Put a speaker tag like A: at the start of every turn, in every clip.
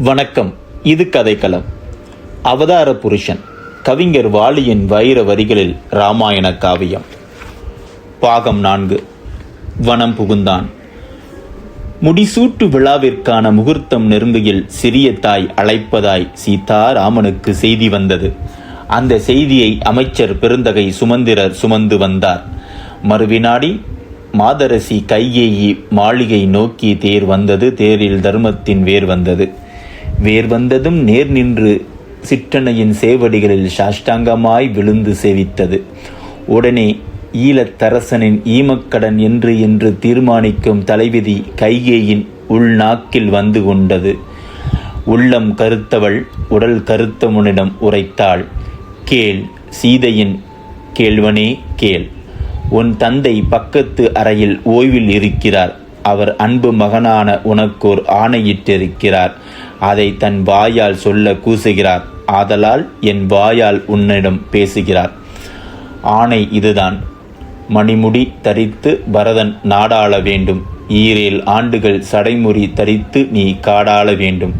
A: வணக்கம். இது கதைக்களம். அவதார புருஷன் கவிஞர் வாலியின் வைர வரிகளில் ராமாயண காவியம். பாகம் நான்கு. வனம் புகுந்தான். முடிசூட்டு விழாவிற்கான முகூர்த்தம் நெருங்குகில் சிறிய தாய் அழைப்பதாய் சீதா ராமனுக்கு செய்தி வந்தது. அந்த செய்தியை அமைச்சர் பெருந்தகை சுமந்திரர் சுமந்து வந்தார். மறுவினாடி மாதரசி கையேயி மாளிகை நோக்கி தேர் வந்தது தேரில் தர்மத்தின் வேர் வந்தது. வேர் வந்ததும் நேர் நின்று சிற்றனையின் சேவடிகளில் சாஷ்டாங்கமாய் விழுந்து சேவித்தது. உடனே ஈழத்தரசனின் ஈமக்கடன் என்று என்று தீர்மானிக்கும் தலைவிதி கைகேயின் உள்நாக்கில் வந்து கொண்டது. உள்ளம் கருத்தவள் உடல் கருத்தமுனிடம் உரைத்தாள் கேள் சீதையின் கேள்வனே கேள். உன் தந்தை பக்கத்து அறையில் ஓய்வில் இருக்கிறார். அவர் அன்பு மகனான உனக்கோர் ஆணையிட்டிருக்கிறார். அதை தன் வாயால் சொல்ல கூசுகிறார். ஆதலால் என் வாயால் உன்னிடம் பேசுகிறார். ஆணை இதுதான். மணிமுடி தரித்து பரதன் நாடாள வேண்டும். ஈரேல் ஆண்டுகள் சடைமுறி தரித்து நீ காடாள வேண்டும்.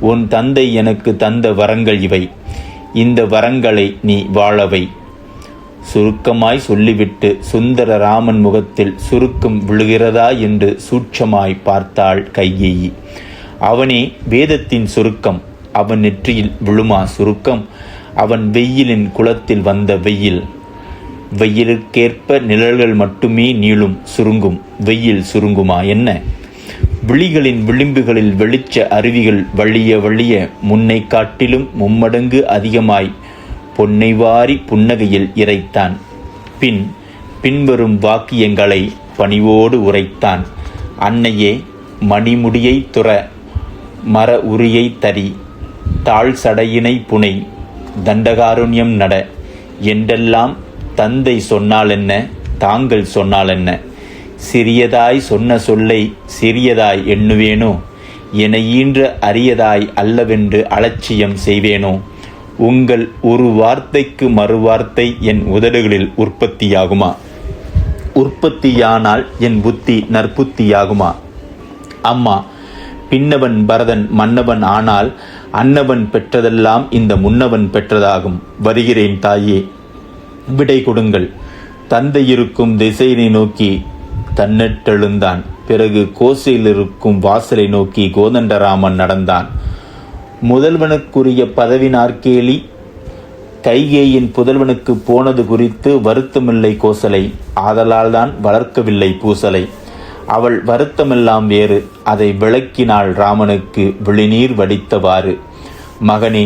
A: உன் தந்தை எனக்கு தந்த வரங்கள் இவை. இந்த வரங்களை நீ வாழவை. சுருக்கமாய் சொல்லிவிட்டு சுந்தர ராமன் முகத்தில் சுருக்கம் விழுகிறதா என்று சூட்சமாய் பார்த்தாள் கையேயி. அவனே வேதத்தின் சுருக்கம். அவன் நெற்றியில் விழுமா சுருக்கம். அவன் வெயிலின் குளத்தில் வந்த வெயில். வெயிலுக்கேற்ப நிழல்கள் மட்டுமே நீளும் சுருங்கும். வெயில் சுருங்குமா என்ன? விழிகளின் விளிம்புகளில் வெளிச்ச அருவிகள் வழிய வழிய முன்னை காட்டிலும் மும்மடங்கு அதிகமாய் பொன்னை வாரி புன்னகையில் இறைத்தான். பின் பின்வரும் வாக்கியங்களை பணிவோடு உரைத்தான். அன்னையே மணிமுடியை துற மர உரியை தரி தாழ் சடையினை புனை தண்டகாருண்யம் நட என்றெல்லாம் தந்தை சொன்னால் என்ன தாங்கள் சொன்னால் என்ன? சிறியதாய் சொன்ன சொல்லை சிறியதாய் எண்ணுவேனோ? என ஈன்ற அரியதாய் அல்லவென்று அலட்சியம் செய்வேனோ? உங்கள் ஒரு வார்த்தைக்கு மறுவார்த்தை என் உதடுகளில் உற்பத்தியாகுமா? உற்பத்தியானால் என் புத்தி நற்புத்தியாகுமா? அம்மா பின்னவன் பரதன் மன்னவன் ஆனால் அன்னவன் பெற்றதெல்லாம் இந்த முன்னவன் பெற்றதாகும். வருகிறேன் தாயே விடை கொடுங்கள். தந்தை இருக்கும் திசையினை நோக்கி தன்னெட்டெழுந்தான். பிறகு கோசையில் இருக்கும் வாசலை நோக்கி கோதண்டராமன் நடந்தான். முதல்வனுக்குரிய பதவி நாற்கேலி கைகேயின் புதல்வனுக்கு போனது குறித்து வருத்தமில்லை கோசலை. ஆதலால் தான் வளர்க்கவில்லை பூசலை. அவள் வருத்தமெல்லாம் வேறு. அதை விளக்கினாள் ராமனுக்கு விழிநீர் வடித்தவாறு. மகனே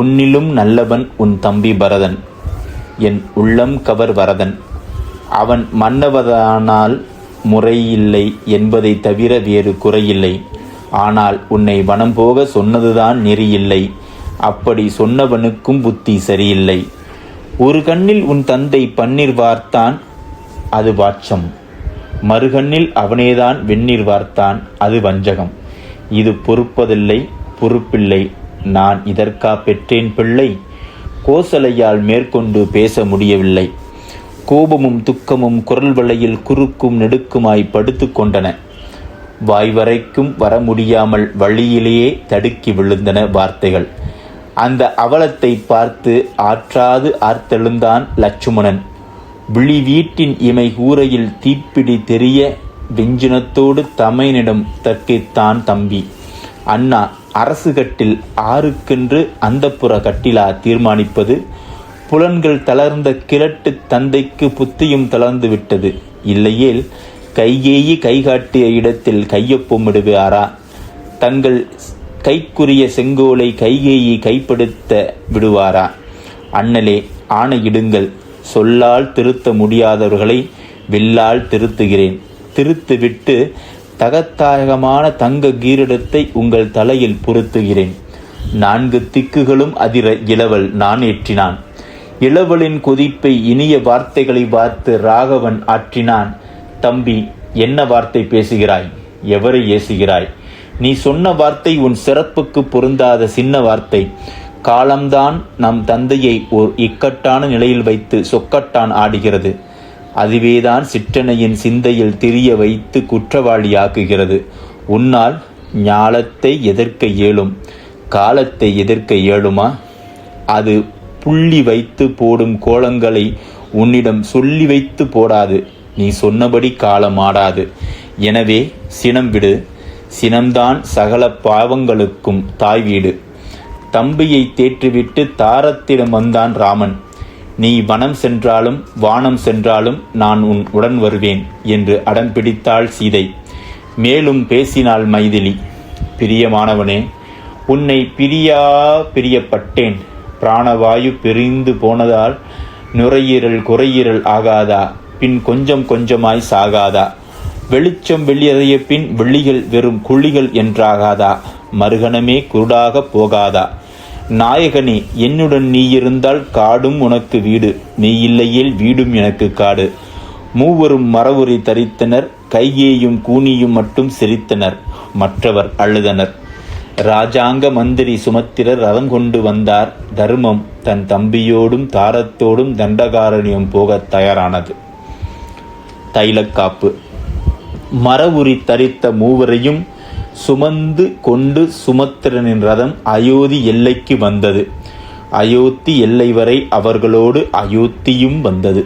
A: உன்னிலும் நல்லவன் உன் தம்பி பரதன். என் உள்ளம் கவர் வரதன். அவன் மன்னவதானால் முறையில்லை என்பதை தவிர வேறு குறையில்லை. ஆனால் உன்னை வனம் போக சொன்னதுதான் நெறியில்லை. அப்படி சொன்னவனுக்கும் புத்தி சரியில்லை. ஒரு கண்ணில் உன் தந்தை பன்னீர் வார்த்தான் அது வாட்சம். மறுகண்ணில் அவனேதான் வெந்நீர் வார்த்தான் அது வஞ்சகம். இது பொறுப்பதில்லை பொறுப்பில்லை. நான் இதற்கா பெற்றேன் பிள்ளை? கோசலையால் மேற்கொண்டு பேச முடியவில்லை. கோபமும் துக்கமும் குரல் வளையில் குறுக்கும் நெடுக்குமாய் படுத்து கொண்டன. வாய் வரைக்கும் வர முடியாமல் வழியிலேயே தடுக்கி விழுந்தன வார்த்தைகள். அந்த அவலத்தை பார்த்து ஆற்றாது ஆர்த்தெழுந்தான் லட்சுமணன். விழி வீட்டின் இமை கூரையில் தீப்பிடி தெரிய வெஞ்சினத்தோடு தமையனிடம் தற்கைத்தான் தம்பி. அண்ணா அரசு கட்டில் ஆறுக்கென்று அந்தப்புற கட்டிலா தீர்மானிப்பது? புலன்கள் தளர்ந்த கிழட்டு தந்தைக்கு புத்தியும் தளர்ந்து விட்டது. இல்லையேல் கைகேயி கைகாட்டிய இடத்தில் கையொப்பமிடுவாரா தங்கள் கைக்குரிய செங்கோலை கைகேயி கைப்படுத்த விடுவாரா? அண்ணலே ஆணையிடுங்கள். சொல்லால் திருத்த முடியாதவர்களை வில்லால் திருத்துகிறேன். திருத்துவிட்டு தகத்தாயகமான தங்க கீரிடத்தை உங்கள் தலையில் பொருத்துகிறேன். நான்கு திக்குகளும் அதிர இளவல் நான் ஏற்றினான். இளவலின் கொதிப்பை இனிய வார்த்தைகளை பார்த்து ராகவன் ஆற்றினான். தம்பி என்ன வார்த்தை பேசுகிறாய்? எவரை ஏசுகிறாய்? நீ சொன்ன வார்த்தை உன் சிறப்புக்கு பொருந்தாத சின்ன வார்த்தை. காலம்தான் நம் தந்தையை ஓர் இக்கட்டான நிலையில் வைத்து சொக்கட்டான் ஆடுகிறது. அதுவேதான் சிற்றனையின் சிந்தையில் திரிய வைத்து குற்றவாளியாக்குகிறது. உன்னால் ஞாலத்தை எதிர்க்க இயலும். காலத்தை எதிர்க்க இயலுமா? அது புள்ளி வைத்து போடும் கோலங்களை உன்னிடம் சொல்லி வைத்து போடாது. நீ சொன்னபடி காலம் ஆடாது. எனவே சினம் விடு. சினம்தான் சகல பாவங்களுக்கும் தாய் வீடு. தம்பியை தேற்றிவிட்டு தாரத்திடம் வந்தான் ராமன். நீ வனம் சென்றாலும் வானம் சென்றாலும் நான் உன் உடன் வருவேன் என்று அடம் பிடித்தாள் சீதை. மேலும் பேசினாள் மைதிலி பிரியமானவனே உன்னை பிரியா பிரியப்பட்டேன். பிராணவாயு பிரிந்து போனதால் நுரையீரல் குறையீரல் ஆகாதா பின் கொஞ்சம் கொஞ்சமாய் சாகாதா. வெளிச்சம் வெளியதைய பின் வெள்ளிகள் வெறும் குழிகள் என்றாகாதா. மறுகணமே குருடாக போகாதா. நாயகனே என்னுடன் நீ இருந்தால் காடும் உனக்கு வீடு. நீ இல்லையேல் வீடும் எனக்கு காடு. மூவரும் மரவுரை தரித்தனர் கையேயும் கூனியும் மட்டும் சிரித்தனர் மற்றவர் அழுதனர். ராஜாங்க மந்திரி சுமத்திரர் ரதம் கொண்டு வந்தார். தர்மம் தன் தம்பியோடும் தாரத்தோடும் தண்டகாரணியம் போகத் தயாரானது. தைலக்காப்பு. மரவுரி தரித்த மூவரையும் சுமந்து கொண்டு சுமத்திரனின் ரதம் அயோத்தி எல்லைக்கு வந்தது. அயோத்தி எல்லை வரை அவர்களோடு அயோத்தியும் வந்தது.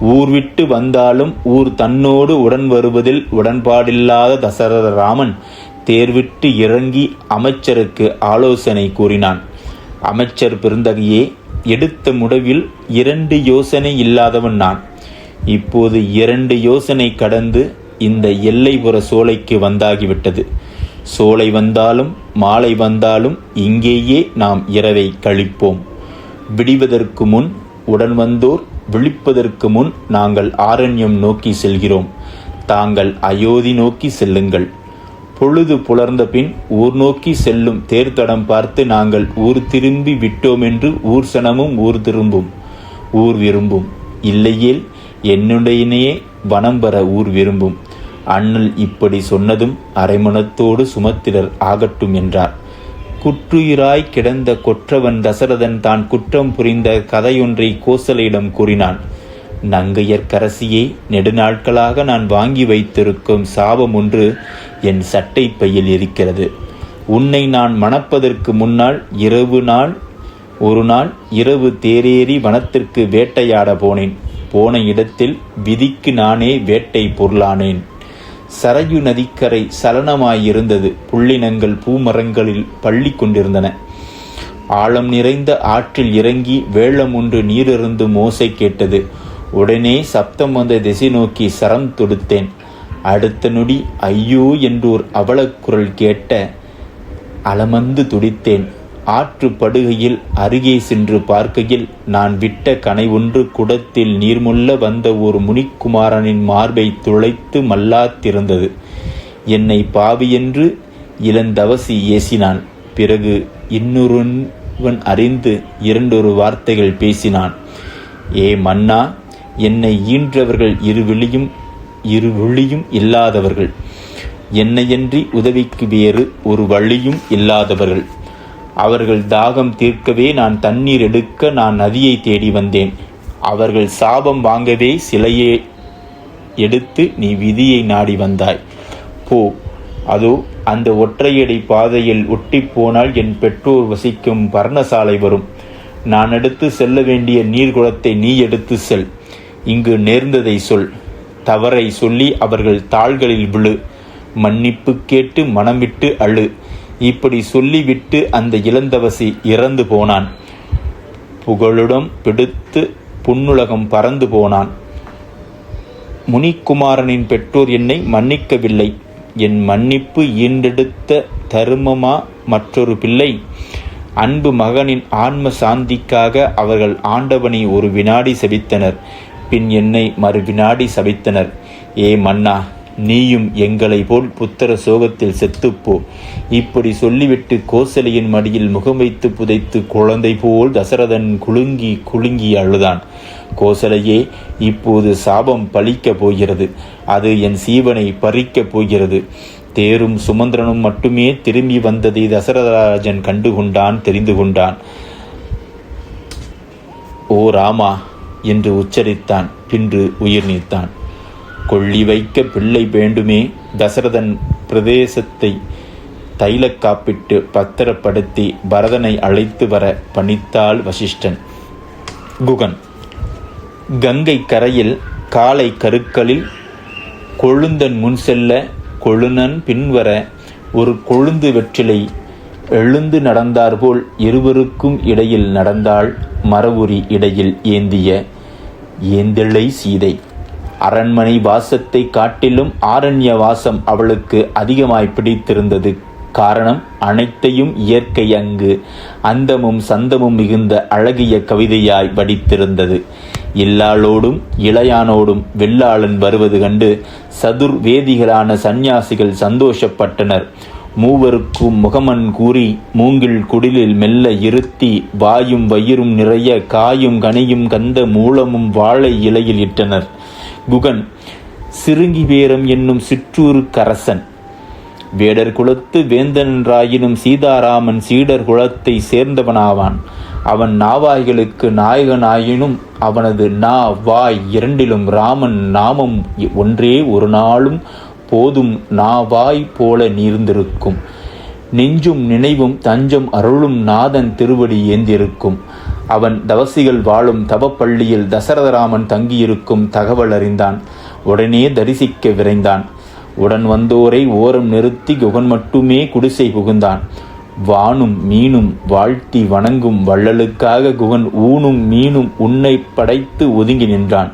A: ஊர் விட்டு வந்தாலும் ஊர் தன்னோடு உடன் வருவதில் உடன்பாடில்லாத தசரத ராமன் தேர்விட்டு இறங்கி அமைச்சருக்கு ஆலோசனை கூறினான். அமைச்சர் பெருந்தகையே எடுத்த முடிவில் இரண்டு யோசனை இல்லாதவன் நான். இப்போது இரண்டு யோசனை கடந்து இந்த எல்லைப்புற சோலைக்கு வந்தாகிவிட்டது. சோலை வந்தாலும் மாலை வந்தாலும் இங்கேயே நாம் இரவை கழிப்போம். விடிவதற்கு முன் உடன் வந்தோர் விழிப்பதற்கு முன் நாங்கள் ஆரண்யம் நோக்கி செல்கிறோம். தாங்கள் அயோத்தி நோக்கி செல்லுங்கள். பொழுது புலர்ந்த பின் ஊர் நோக்கி செல்லும் தேர்தடம் பார்த்து நாங்கள் ஊர் திரும்பி விட்டோம் என்று ஊர் சனமும் ஊர் திரும்பும். ஊர் விரும்பும். இல்லையேல் என்னுடையனையே வனம் பெற ஊர் விரும்பும். அண்ணல் இப்படி சொன்னதும் அரைமணத்தோடு சுமத்திரர் ஆகட்டும் என்றார். குற்றுயிராய் கிடந்த கொற்றவன் தசரதன் தான் குற்றம் புரிந்த கதையொன்றை கோசலையிடம் கூறினான். நங்கையர்க்கரசியை நெடுநாட்களாக நான் வாங்கி வைத்திருக்கும் சாபம் ஒன்று என் சட்டை பையில் இருக்கிறது. உன்னை நான் மணப்பதற்கு முன்னால் இரவு நாள் ஒரு நாள் இரவு தேரேறி வனத்திற்கு வேட்டையாட போனேன். போன இடத்தில் விதிக்கு நானே வேட்டை பொருளானேன். சரையு நதிக்கரை சலனமாயிருந்தது. புள்ளினங்கள் பூமரங்களில் பள்ளி கொண்டிருந்தன. ஆழம் நிறைந்த ஆற்றில் இறங்கி வேளம் ஒன்று நீரிருந்து மோசை கேட்டது. உடனே சப்தம் வந்த திசை நோக்கி சரம் தொடுத்தேன். அடுத்த நொடி ஐயோ என்றோர் அவலக்குரல் கேட்ட அலமந்து துடித்தேன். ஆற்று படுகையில் அருகே சென்று பார்க்கையில் நான் விட்ட கனை ஒன்று குடத்தில் நீர்முள்ள வந்த ஒரு முனிக்குமாரனின் மார்பை துளைத்து மல்லாத்திருந்தது. என்னை பாவியென்று இளந்தவசி ஏசினான். பிறகு இன்னொருவன் அறிந்து இரண்டொரு வார்த்தைகள் பேசினான். ஏ மன்னா என்னை ஈன்றவர்கள் இருவிழியும் இருவிழியும் இல்லாதவர்கள். என்னையன்றி உதவிக்கு வேறு ஒரு வழியும் இல்லாதவர்கள். அவர்கள் தாகம் தீர்க்கவே நான் தண்ணீர் எடுக்க நான் நதியை தேடி வந்தேன். அவர்கள் சாபம் வாங்கவே சிலையை எடுத்து நீ விதியை நாடி வந்தாய். போ. அதோ அந்த ஒற்றையடி பாதையில் ஒட்டி போனால் என் பெற்றோர் வசிக்கும் பர்ணசாலை வரும். நான் எடுத்து செல்ல வேண்டிய நீர்குளத்தை நீ எடுத்து செல். இங்கு நேர்ந்ததை சொல். தவறை சொல்லி அவர்கள் தாள்களில் விழு. மன்னிப்பு கேட்டு மனமிட்டு அழு. இப்படி சொல்லிவிட்டு அந்த இளந்தவசி இறந்து போனான். புகழுடன் பிடித்து புன்னுலகம் பறந்து போனான். முனிக்குமாரனின் பெற்றோர் என்னை மன்னிக்கவில்லை. என் மன்னிப்பு ஈண்டெடுத்த தருமமா மற்றொரு பிள்ளை. அன்பு மகனின் ஆன்ம சாந்திக்காக அவர்கள் ஆண்டவனை ஒரு வினாடி சபித்தனர். பின் என்னை மறு வினாடி சபித்தனர். ஏ மன்னா நீயும் எங்களை போல் புத்திர சோகத்தில் செத்துப்போ. இப்படி சொல்லிவிட்டு கோசலையின் மடியில் முகம் வைத்து புதைத்து குழந்தை போல் தசரதன் குலுங்கி குலுங்கி அழுதான். கோசலையே இப்போது சாபம் பழிக்கப் போகிறது. அது என் சீவனை பறிக்கப் போகிறது. தேரும் சுமந்திரனும் மட்டுமே திரும்பி வந்ததை தசரதராஜன் கண்டுகொண்டான் தெரிந்து கொண்டான் ஓ ராமா என்று உச்சரித்தான். பின்று உயிர் நீத்தான். கொள்ளி வைக்க பிள்ளை வேண்டுமே. தசரதன் பிரதேசத்தை தைலக் காப்பிட்டு பத்திரப்படுத்தி பரதனை அழைத்து வர பணித்தாள் வசிஷ்டன். குகன். கங்கை கரையில் காலை கருக்களில் கொழுந்தன் முன் செல்ல கொழுநன் பின்வர ஒரு கொழுந்து வெற்றிலை எழுந்து நடந்தாற்போல் இருவருக்கும் இடையில் நடந்தாள் மரவுரி இடையில் ஏந்திய ஏந்திழை சீதை. அரண்மனை வாசத்தை காட்டிலும் ஆரண்ய வாசம் அவளுக்கு அதிகமாய் பிடித்திருந்தது. காரணம் அனைத்தையும் இயற்கை அங்கு அந்தமும் சந்தமும் மிகுந்த அழகிய கவிதையாய் வடித்திருந்தது. இல்லாளோடும் இளையானோடும் வெள்ளாளன் வருவது கண்டு சதுர் வேதிகளான சந்நியாசிகள் சந்தோஷப்பட்டனர். மூவருக்கும் முகமன் கூறி மூங்கில் குடிலில் மெல்ல இருத்தி வாயும் வயிறும் நிறைய காயும் கனியும் கந்த மூலமும் வாழை இலையில் இட்டனர். குகன் சிறுங்கி வேரம் என்னும் சிற்றூருக்கரசன். வேடர் குலத்து வேந்தனென்றாயினும் சீதாராமன் சீடர் குலத்தை சேர்ந்தவனாவான். அவன் நாவாய்களுக்கு நாயகனாயினும் அவனது நா வாய் இரண்டிலும் ராமன் நாமம் ஒன்றே ஒரு நாளும் போதும் நாவாய் போல நீர்ந்திருக்கும். நெஞ்சும் நினைவும் தஞ்சம் அருளும் நாதன் திருவடி ஏந்திருக்கும். அவன் தவசிகள் வாழும் தவப்பள்ளியில் தசரதராமன் தங்கியிருக்கும் தகவல் அறிந்தான். உடனே தரிசிக்க விரைந்தான். உடன் வந்தோரை ஓரம் நிறுத்தி குகன் மட்டுமே குடிசை புகுந்தான். வானும் மீனும் வாழ்த்தி வணங்கும் வள்ளலுக்காக குகன் ஊனும் மீனும் உன்னை படைத்து ஒதுங்கி நின்றான்.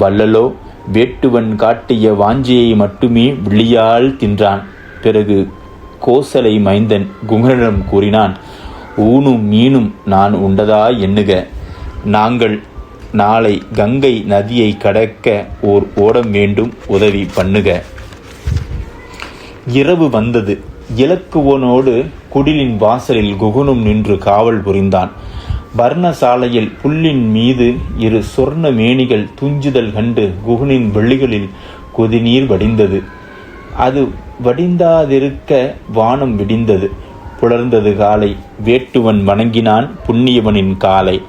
A: வள்ளலோ வேட்டுவன் காட்டிய வாஞ்சியை மட்டுமே விழியால் தின்றான். பிறகு கோசலை மைந்தன் குகனிடம் கூறினான் ஊனும் மீனும் நான் உண்டதா எண்ணுக. நாங்கள் நாளை கங்கை நதியை கடக்க ஓர் ஓடம் வேண்டும் உதவி பண்ணுக. இரவு வந்தது. இலக்குவனோடு குடிலின் வாசலில் குகுனும் நின்று காவல் புரிந்தான். பர்ணசாலையில் புல்லின் மீது இரு சொர்ண மேனிகள் துஞ்சுதல் கண்டு குகுனின் வெள்ளிகளில் கொதிநீர் வடிந்தது. அது வடிந்தாதிருக்க வானம் விடிந்தது. புலர்ந்தது காலை. வேட்டுவன் வணங்கினான் புண்ணியவனின் காலை.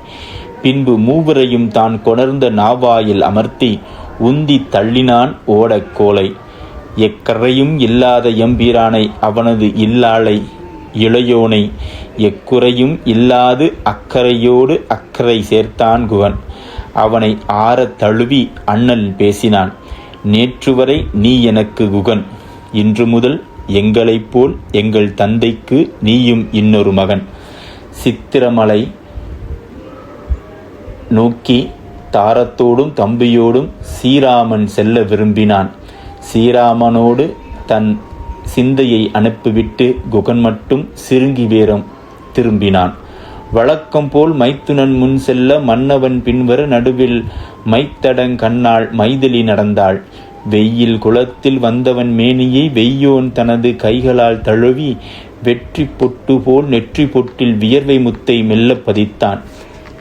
A: பின்பு மூவரையும் தான் கொணர்ந்த நாவாயில் அமர்த்தி உந்தி தள்ளினான் ஓடக்கோலை எக்கரையும் இல்லாத எம்பீரானை அவனது இல்லாளை இளையோனை எக்குறையும் இல்லாது அக்கறையோடு அக்கறை சேர்த்தான் குவன் அவனை ஆறத் தழுவி அண்ணல் பேசினான் நேற்று வரை நீ எனக்கு குகன். இன்று முதல் எங்களைப் போல் எங்கள் தந்தைக்கு நீயும் இன்னொரு மகன். சித்திரமலை நோக்கி தாரத்தோடும் தம்பியோடும் ஸ்ரீராமன் செல்ல விரும்பினான். ஸ்ரீராமனோடு தன் சிந்தையை அனுப்பிவிட்டு குகன் மட்டும் சிறுங்கி வேரம் திரும்பினான். வழக்கம் போல் மைத்துனன் முன் செல்ல மன்னவன் பின்வர நடுவில் மைத்தடங் கண்ணாள் மைதிலி நடந்தாள். வெயில் குளத்தில் வந்தவன் மேனியை வெய்யோன் தனது கைகளால் தழுவி வெற்றி பொட்டு போல் நெற்றி பொட்டில் வியர்வை முத்தை மெல்ல பதித்தான்.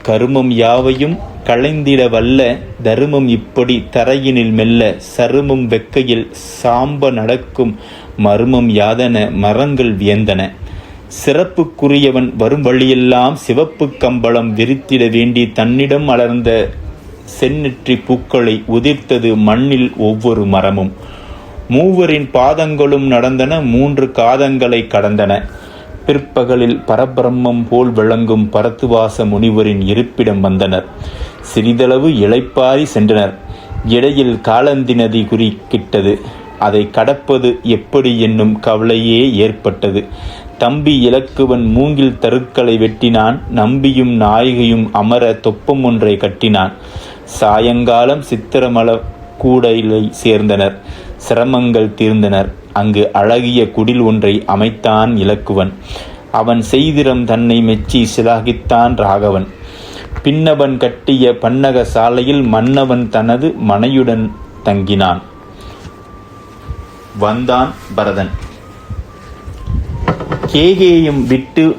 A: கருமம் யாவையும் களைந்திட வல்ல தருமம் இப்படி தரையினில் மெல்ல சருமம் வெக்கையில் சாம்ப நடக்கும் மர்மம் யாதன மரங்கள் வியந்தன. சிறப்புக்குரியவன் வரும் வழியெல்லாம் சிவப்பு கம்பளம் விரித்திட வேண்டி தன்னிடம் அலர்ந்த செந்நெற்றி பூக்களை உதிர்த்தது மண்ணில் ஒவ்வொரு மரமும். மூவரின் பாதங்களும் நடந்தன மூன்று காதங்களை கடந்தன. பிற்பகலில் பரபிரம்மம் போல் விளங்கும் பரத்துவாச முனிவரின் இருப்பிடம் வந்தனர். சிறிதளவு இளைப்பாரி சென்றனர். இடையில் காலந்தி நதி குறிக்கிட்டது. அதை கடப்பது எப்படி என்னும் கவலையே ஏற்பட்டது. தம்பி இலக்குவன் மூங்கில் தருக்களை வெட்டினான் நம்பியும் நாயகியும் அமர தொப்பம் ஒன்றை கட்டினான். சாயங்காலம் சித்திரமல கூடையிலை சேர்ந்தனர் சிரமங்கள் தீர்ந்தனர். அங்கு அழகிய குடில் ஒன்றை அமைத்தான் இலக்குவன். அவன் செய்திரம் தன்னை மெச்சி சிலாகித்தான் ராகவன். பின்னவன் கட்டிய பன்னக சாலையில் மன்னவன் தனது மனையுடன் தங்கினான். வந்தான் பரதன். கேகேயும் விட்டு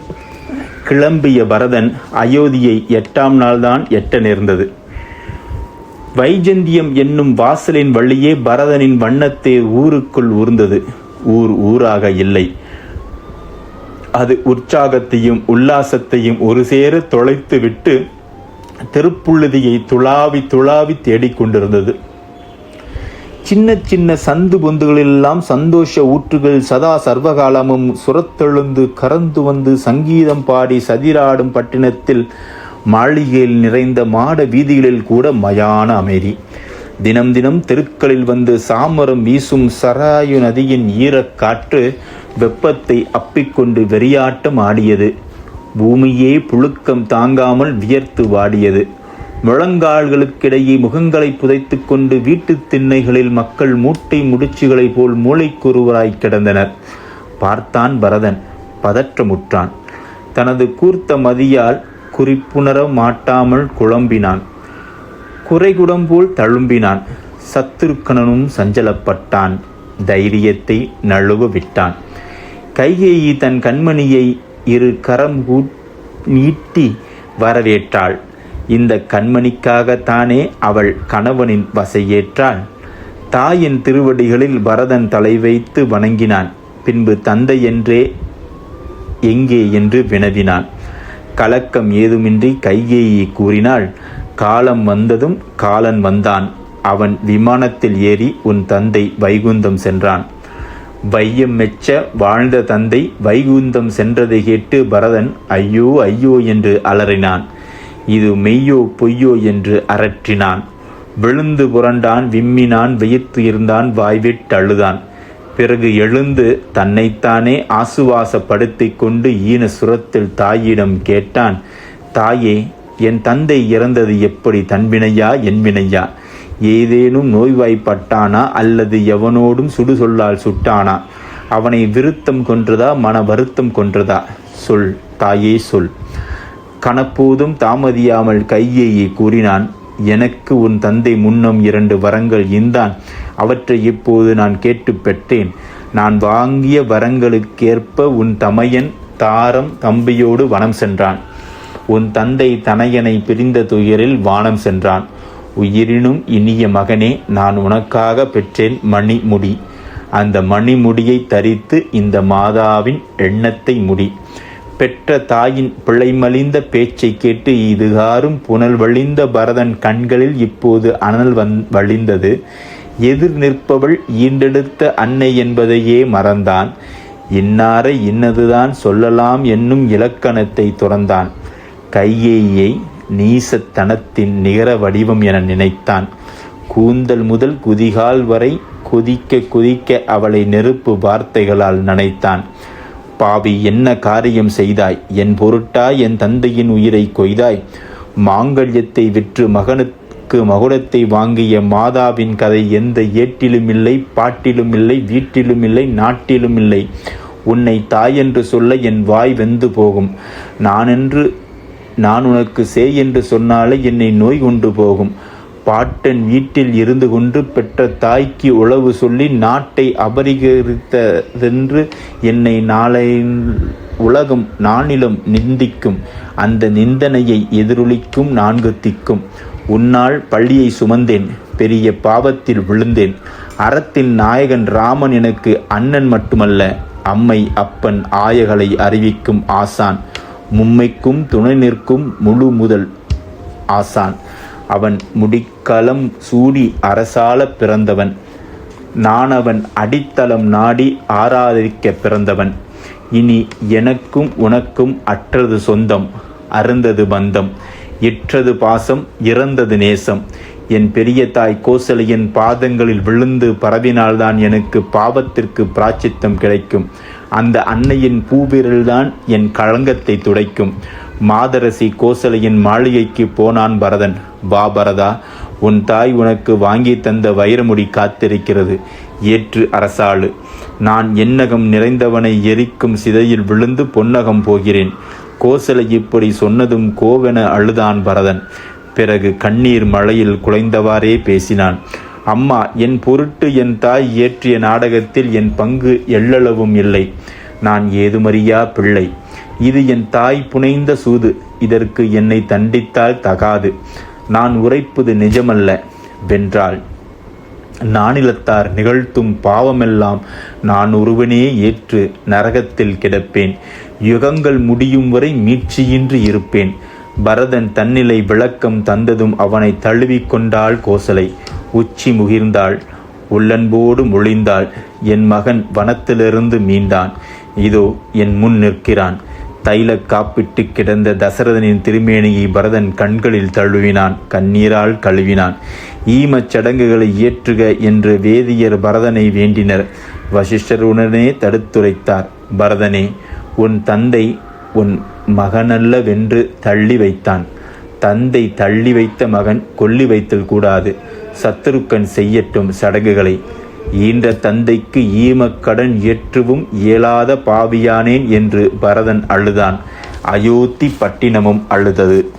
A: கிளம்பிய பரதன் அயோத்தியை எட்டாம் நாள்தான் எட்ட நேர்ந்தது. வைஜந்தியம் என்னும் வாசலின் வழியே பரதனின் வண்ணத்தே ஊருக்குள் ஊர்ந்தது ஊர் ஊராக இல்லை. அது உற்சாகத்தையும் உல்லாசத்தையும் ஒரு சேர தொலைத்து விட்டு திருப்புழுதியை துளாவி துளாவி தேடிக்கொண்டிருந்தது. சின்ன சின்ன சந்து பொந்துகளெல்லாம் சந்தோஷ ஊற்றுகள் சதா சர்வகாலமும் சுரத்தெழுந்து கறந்து வந்து சங்கீதம் பாடி சதிராடும் பட்டினத்தில் மாளிகையில் நிறைந்த மாட வீதிகளில் கூட மயான அமைதி. தினம் தினம் தெருக்களில் வந்து சாமரம் வீசும் சராயு நதியின் ஈரக் காற்று வெப்பத்தை அப்பிக்கொண்டு வெறியாட்டம் ஆடியது. பூமியே புழுக்கம் தாங்காமல் வியர்த்து வாடியது. முழங்கால்களுக்கிடையே முகங்களை புதைத்து கொண்டு வீட்டுத் திண்ணைகளில் மக்கள் மூட்டை முடிச்சுகளைப் போல் மூளைக்குருவராய் கிடந்தனர். பார்த்தான் பரதன் பதற்றமுற்றான் தனது கூர்த்த மதியால் குறிப்புணர மாட்டாமல் குழம்பினான். குறைகுடம் போல் தழும்பினான். சத்துருக்கணனும் சஞ்சலப்பட்டான். தைரியத்தை நழுவ விட்டான். கைகேயி தன் கண்மணியை இரு கரம் நீட்டி வரவேற்றாள். இந்த கண்மணிக்காகத்தானே அவள் கணவனின் வசையேற்றாள். தாயின் திருவடிகளில் பரதன் தலை வைத்து வணங்கினான். பின்பு தந்தை என்றே எங்கே என்று வினவினான். கலக்கம் ஏதுமின்றி கைகேயி கூறினாள் காலம் வந்ததும் காலன் வந்தான். அவன் விமானத்தில் ஏறி உன் தந்தை வைகுந்தம் சென்றான். வையம் மெச்ச வாழ்ந்த தந்தை வைகுந்தம் சென்றதை கேட்டு பரதன் ஐயோ ஐயோ என்று அலறினான். இது மெய்யோ பொய்யோ என்று அரற்றினான். விழுந்து புரண்டான் விம்மினான் வியத்து இருந்தான் வாய்விட்டழுதான் பிறகு எழுந்து தன்னைத்தானே ஆசுவாசப்படுத்திக் கொண்டு ஈன சுரத்தில் தாயிடம் கேட்டான் தாயே என் தந்தை இறந்தது எப்படி? தன்வினையா என்வினையா ஏதேனும் நோய்வாய்ப்பட்டானா? அல்லது எவனோடும் சுடு சொல்லால் சுட்டானா? அவனை விருத்தம் கொன்றதா? மன வருத்தம் கொன்றதா? சொல் தாயே சொல். கணப்போதும் தாமதியாமல் கையேயே கூறினான் எனக்கு உன் தந்தை முன்னம் இரண்டு வரங்கள் இந்தான் அவற்றை இப்போது நான் கேட்டு பெற்றேன். நான் வாங்கிய வரங்களுக்கேற்ப உன் தமையன் தாரம் தம்பியோடு வனம் சென்றான். உன் தந்தை தனையனை பிரிந்த துயரில் வானம் சென்றான். உயிரினும் இனிய மகனே நான் உனக்காக பெற்றேன் மணிமுடி. அந்த மணிமுடியை தரித்து இந்த மாதாவின் எண்ணத்தை முடி. பெற்ற தாயின் பிழைமலிந்த பேச்சை கேட்டு இதுகாரும் புனல் வழிந்த பரதன் கண்களில் இப்போது அனல் வந் வழிந்தது. எதிர் நிற்பவள் ஈண்டெடுத்த அன்னை என்பதையே மறந்தான். இன்னாரை இன்னதுதான் சொல்லலாம் என்னும் இலக்கணத்தை துறந்தான். கையேயை நீசத்தனத்தின் நிகர வடிவம் என நினைத்தான். கூந்தல் முதல் குதிகால் வரை கொதிக்க கொதிக்க அவளை நெருப்பு வார்த்தைகளால் நனைத்தான். பாவி என்ன காரியம் செய்தாய்? என் பொருட்டாய் என் தந்தையின் உயிரை கொய்தாய். மாங்கல்யத்தை விற்று மகனுக்கு மகுடத்தை வாங்கிய மாதாவின் கதை எந்த ஏட்டிலும் இல்லை பாட்டிலும் இல்லை வீட்டிலும் இல்லை நாட்டிலும் இல்லை. உன்னை தாய் என்று சொல்ல என் வாய் வெந்து போகும். நானென்று நான் உனக்கு சே என்று சொன்னாலே என்னை நோய் கொண்டு போகும். பாட்டன் வீட்டில் இருந்து கொண்டு பெற்ற தாய்க்கு உளவு சொல்லி நாட்டை அபரிகரித்ததென்று என்னை நாளை உலகம் நானிலும் நிந்திக்கும். அந்த நிந்தனையை எதிரொலிக்கும் நான்கு திக்கும். உன்னால் பள்ளியை சுமந்தேன் பெரிய பாவத்தில் விழுந்தேன். அறத்தின் நாயகன் ராமன் எனக்கு அண்ணன் மட்டுமல்ல அம்மை அப்பன் ஆயகளை அறிவிக்கும் ஆசான். மும்மைக்கும் துணை நிற்கும் முழு முதல் ஆசான். அவன் முடிக்கலம் சூடி அரசால பிறந்தவன். நான் அவன் அடித்தளம் நாடி ஆராதிக்க பிறந்தவன். இனி எனக்கும் உனக்கும் அற்றது சொந்தம் அருந்தது பந்தம். இற்றது பாசம் இறந்தது நேசம். என் பெரிய தாய் கோசலையின் பாதங்களில் விழுந்து பரவினால்தான் எனக்கு பாவத்திற்கு பிராச்சித்தம் கிடைக்கும். அந்த அன்னையின் பூவிரல்தான் என் களங்கத்தை துடைக்கும். மாதரசி கோசலையின் மாளிகைக்கு போனான் பரதன். வா பரதா உன் தாய் உனக்கு வாங்கி தந்த வைரமுடி காத்திருக்கிறது. ஏற்று அரசாளு. நான் எண்ணகம் நிறைந்தவனை எரிக்கும் சிதையில் விழுந்து பொன்னகம் போகிறேன். கோசலை இப்படி சொன்னதும் கோவென அழுதான் பரதன். பிறகு கண்ணீர் மழையில் குலைந்தவாறே பேசினான். அம்மா என் பொருட்டு என் தாய் இயற்றிய நாடகத்தில் என் பங்கு எள்ளளவும் இல்லை. நான் ஏதுமறியா பிள்ளை? இது என் தாய் புனைந்த சூது. இதற்கு என்னை தண்டித்தால் தகாது. நான் உரைப்பது நிஜமல்ல வென்றாள். நானிலத்தார் நிகழ்த்தும் பாவமெல்லாம் நான் ஒருவனே ஏற்று நரகத்தில் கிடப்பேன். யுகங்கள் முடியும் வரை மீட்சியின்றி இருப்பேன். பரதன் தன்னிலை விளக்கம் தந்ததும் அவனை தழுவிக்கொண்டாள் கோசலை. உச்சி முகிர்ந்தாள் உள்ளன்போடு மொழிந்தாள். என் மகன் வனத்திலிருந்து மீண்டான். இதோ என் முன் நிற்கிறான். தைல காப்பிட்டு கிடந்த தசரதனின் திருமேனியை பரதன் கண்களில் தழுவினான் கண்ணீரால் கழுவினான். ஈமச் சடங்குகளை இயற்றுக என்று வேதியர் பரதனை வேண்டினர். வசிஷ்டருடனே தடுத்துரைத்தார் பரதனே உன் தந்தை உன் மகனல்லவென்று தள்ளி வைத்தான். தந்தை தள்ளி வைத்த மகன் கொல்லி வைத்தல் கூடாது. சத்துருக்கன் செய்யட்டும் சடங்குகளை. ஈன்ற தந்தைக்கு ஈமக்கடன் ஏற்றுவும் இயலாத பாவியானேன் என்று பரதன் அழுதான். அயோத்தி பட்டினமும் அழுதது.